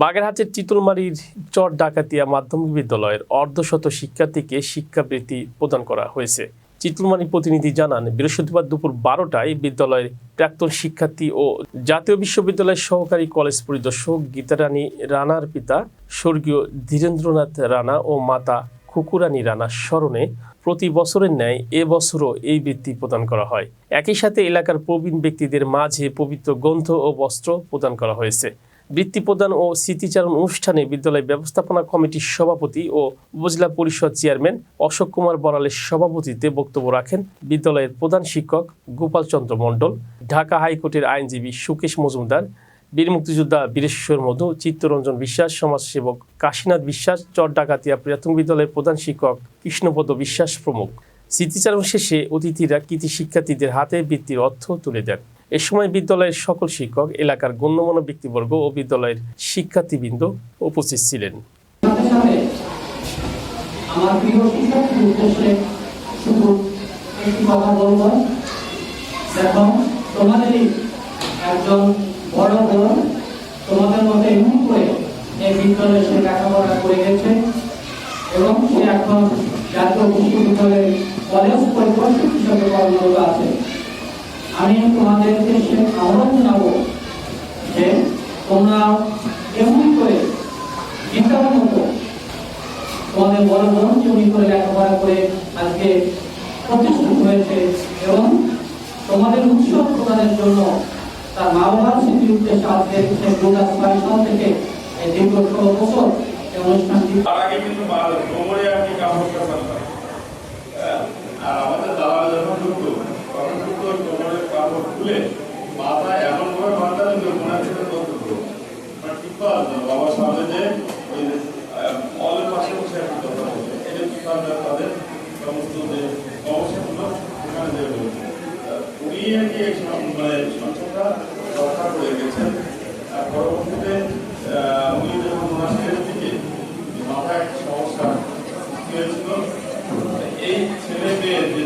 বাগেরহাটের চিতলমারির চর ডাকাতিয়া মাধ্যমিক বিদ্যালয়ের অর্ধশত শিক্ষার্থীকে শিক্ষাবৃত্তি প্রদান করা হয়েছে। চিতলমারি প্রতিনিধি জানান, বৃহস্পতিবার দুপুর বারোটায় বিদ্যালয়ের প্রাক্তন শিক্ষার্থী ও জাতীয় বিশ্ববিদ্যালয়ের সহকারী কলেজ পরিদর্শক গীতারানী রানার পিতা, স্বর্গীয় ধীরেন্দ্রনাথ রানা ও মাতা খুকুরানী রানার স্মরণে প্রতি বছরের ন্যায় এবছরও এই বৃত্তি প্রদান করা হয়। একই সাথে এলাকার প্রবীণ ব্যক্তিদের মাঝে পবিত্র গ্রন্থ ও বস্ত্র প্রদান করা হয়েছে। বৃত্তি প্রদান ও স্মৃতিচারণ অনুষ্ঠানে বিদ্যালয় ব্যবস্থাপনা কমিটির সভাপতি ও উপজেলা পরিষদ চেয়ারম্যান অশোক কুমার বরালের সভাপতিত্বে বক্তব্য রাখেন বিদ্যালয়ের প্রধান শিক্ষক গোপাল চন্দ্র মণ্ডল, ঢাকা হাইকোর্টের আইনজীবী সুকেশ মজুমদার, বীর মুক্তিযোদ্ধা বীরেশ্বর মধু, চিত্তরঞ্জন বিশ্বাস, সমাজসেবক কাশীনাথ বিশ্বাস, চর ডাকাতিয়া প্রাথমিক বিদ্যালয়ের প্রধান শিক্ষক কৃষ্ণপদ বিশ্বাস প্রমুখ। স্মৃতিচারণ শেষে অতিথিরা কৃতি শিক্ষার্থীদের হাতে বৃত্তির অর্থ তুলে দেন। এ সময় বিদ্যালয়ের সকল শিক্ষক, এলাকার গণ্যমান্য ব্যক্তিবর্গ ও বিদ্যালয়ের শিক্ষার্থীবৃন্দ উপস্থিত ছিলেন। এবং সে এখন জাতীয় কলেজ হিসেবে কর্মরত আছে। আমি তোমাদেরকে সে আহ্বান জানাব যে তোমরা এমন করে চিন্তার মতো তোমাদের বড় বোন চুরি করে লেখাপড়া করে আজকে প্রতিষ্ঠিত হয়েছে এবং তোমাদের উৎসব প্রদানের জন্য তার মা বাবার স্মৃতির উদ্দেশ্যে আজকে সে দু হাজার থেকে এই দীর্ঘ ষোলো বছর এই অনুষ্ঠানটি তার আগে কিন্তু কাপড়টা আর আমাদের খুলে মানে বাবা এমন ভাবে যে ওনার থেকে দৌড় বাট কি পারলাম বাবার সামনে যে অলের পাশে বসে একটা দরকার হচ্ছে এটা কি পারলাম তাদের সমস্ত যে সমস্যাগুলো সেখানে যে রয়েছে উনি আর কি মানে সংসারটা রক্ষা করে গেছেন পরবর্তীতে উনি যখন ওনার ছেলের দিকে মাথায় একটা সমস্যা এই ছেলে মেয়ের যে